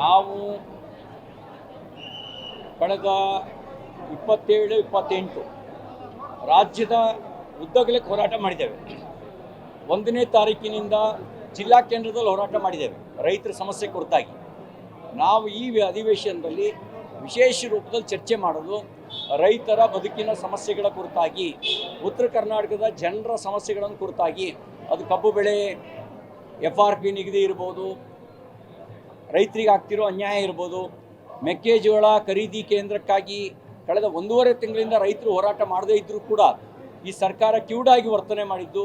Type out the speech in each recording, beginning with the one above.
ನಾವು ಕಳೆದ ಇಪ್ಪತ್ತೇಳು, ಇಪ್ಪತ್ತೆಂಟು ರಾಜ್ಯದ ಉದ್ದಗಲಕ್ಕೆ ಹೋರಾಟ ಮಾಡಿದ್ದೇವೆ. ಒಂದನೇ ತಾರೀಕಿನಿಂದ ಜಿಲ್ಲಾ ಕೇಂದ್ರದಲ್ಲಿ ಹೋರಾಟ ಮಾಡಿದ್ದೇವೆ, ರೈತರ ಸಮಸ್ಯೆ ಕುರಿತಾಗಿ. ನಾವು ಈ ಅಧಿವೇಶನದಲ್ಲಿ ವಿಶೇಷ ರೂಪದಲ್ಲಿ ಚರ್ಚೆ ಮಾಡೋದು ರೈತರ ಬದುಕಿನ ಸಮಸ್ಯೆಗಳ ಕುರಿತಾಗಿ, ಉತ್ತರ ಕರ್ನಾಟಕದ ಜನರ ಸಮಸ್ಯೆಗಳನ್ನು ಕುರಿತಾಗಿ, ಅದು ಕಬ್ಬು ಬೆಳೆ ಎಫ್ ಆರ್ ಪಿ ನಿಗದಿ ಇರ್ಬೋದು, ರೈತರಿಗೆ ಆಗ್ತಿರೋ ಅನ್ಯಾಯ ಇರ್ಬೋದು, ಮೆಕ್ಕೆಜೋಳ ಖರೀದಿ ಕೇಂದ್ರಕ್ಕಾಗಿ ಕಳೆದ ಒಂದೂವರೆ ತಿಂಗಳಿಂದ ರೈತರು ಹೋರಾಟ ಮಾಡದೇ ಇದ್ದರೂ ಕೂಡ ಈ ಸರ್ಕಾರ ಕಿವುಡಾಗಿ ವರ್ತನೆ ಮಾಡಿದ್ದು,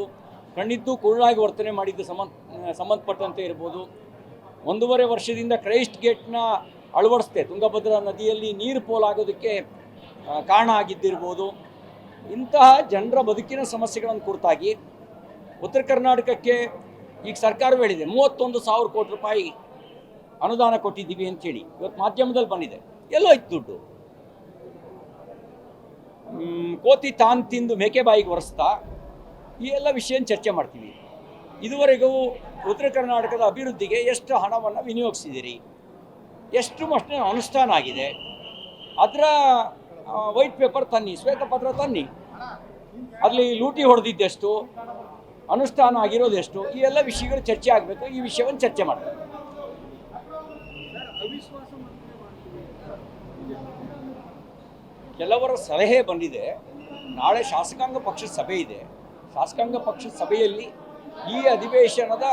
ಕಣ್ಣಿದ್ದು ಕುರುಳಾಗಿ ವರ್ತನೆ ಮಾಡಿದ್ದು ಸಂಬಂಧ ಸಂಬಂಧಪಟ್ಟಂತೆ ಇರ್ಬೋದು. ಒಂದೂವರೆ ವರ್ಷದಿಂದ ಕ್ರೈಸ್ಟ್ ಗೇಟ್ನ ಅಳವಡಿಸ್ತೆ ತುಂಗಭದ್ರಾ ನದಿಯಲ್ಲಿ ನೀರು ಪೋಲಾಗೋದಕ್ಕೆ ಕಾರಣ ಆಗಿದ್ದಿರ್ಬೋದು. ಇಂತಹ ಜನರ ಬದುಕಿನ ಸಮಸ್ಯೆಗಳನ್ನು ಕುರಿತಾಗಿ ಉತ್ತರ ಕರ್ನಾಟಕಕ್ಕೆ ಈಗ ಸರ್ಕಾರ ಹೇಳಿದೆ, ಮೂವತ್ತೊಂದು ಸಾವಿರ ಕೋಟಿ ರೂಪಾಯಿ ಅನುದಾನ ಕೊಟ್ಟಿದ್ದೀವಿ ಅಂತೇಳಿ. ಇವತ್ತು ಮಾಧ್ಯಮದಲ್ಲಿ ಬಂದಿದೆ. ಎಲ್ಲೋ ಇತ್ತು ದುಡ್ಡು. ಕೋತಿ ತಾನು ತಿಂದು ಮೇಕೆ ಬಾಯಿಗೆ ಒರೆಸ್ತಾ ಈ ಎಲ್ಲ ವಿಷಯ ಚರ್ಚೆ ಮಾಡ್ತೀವಿ. ಇದುವರೆಗೂ ಉತ್ತರ ಕರ್ನಾಟಕದ ಅಭಿವೃದ್ಧಿಗೆ ಎಷ್ಟು ಹಣವನ್ನು ವಿನಿಯೋಗಿಸಿದ್ದೀರಿ ಎಷ್ಟು ಮಷ್ಟು ಅನುಷ್ಠಾನ ಆಗಿದೆ? ಅದರ ವೈಟ್ ಪೇಪರ್ ತನ್ನಿ, ಶ್ವೇತಪತ್ರ ತನ್ನಿ. ಅಲ್ಲಿ ಲೂಟಿ ಹೊಡೆದಿದ್ದೆಷ್ಟು? ಅನುಷ್ಠಾನ ಆಗಿರೋದು ಎಷ್ಟು? ಈ ಎಲ್ಲ ವಿಷಯಗಳು ಚರ್ಚೆ ಆಗಬೇಕು, ಈ ವಿಷಯವನ್ನು ಚರ್ಚೆ ಮಾಡಬೇಕು. ಕೆಲವರ ಸಲಹೆ ಬಂದಿದೆ. ನಾಳೆ ಶಾಸಕಾಂಗ ಪಕ್ಷದ ಸಭೆ ಇದೆ. ಶಾಸಕಾಂಗ ಪಕ್ಷದ ಸಭೆಯಲ್ಲಿ ಈ ಅಧಿವೇಶನದ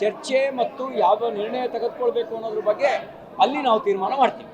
ಚರ್ಚೆ ಮತ್ತು ಯಾವ ನಿರ್ಣಯ ತೆಗೆದುಕೊಳ್ಬೇಕು ಅನ್ನೋದ್ರ ಬಗ್ಗೆ ಅಲ್ಲಿ ನಾವು ತೀರ್ಮಾನ ಮಾಡ್ತೀವಿ.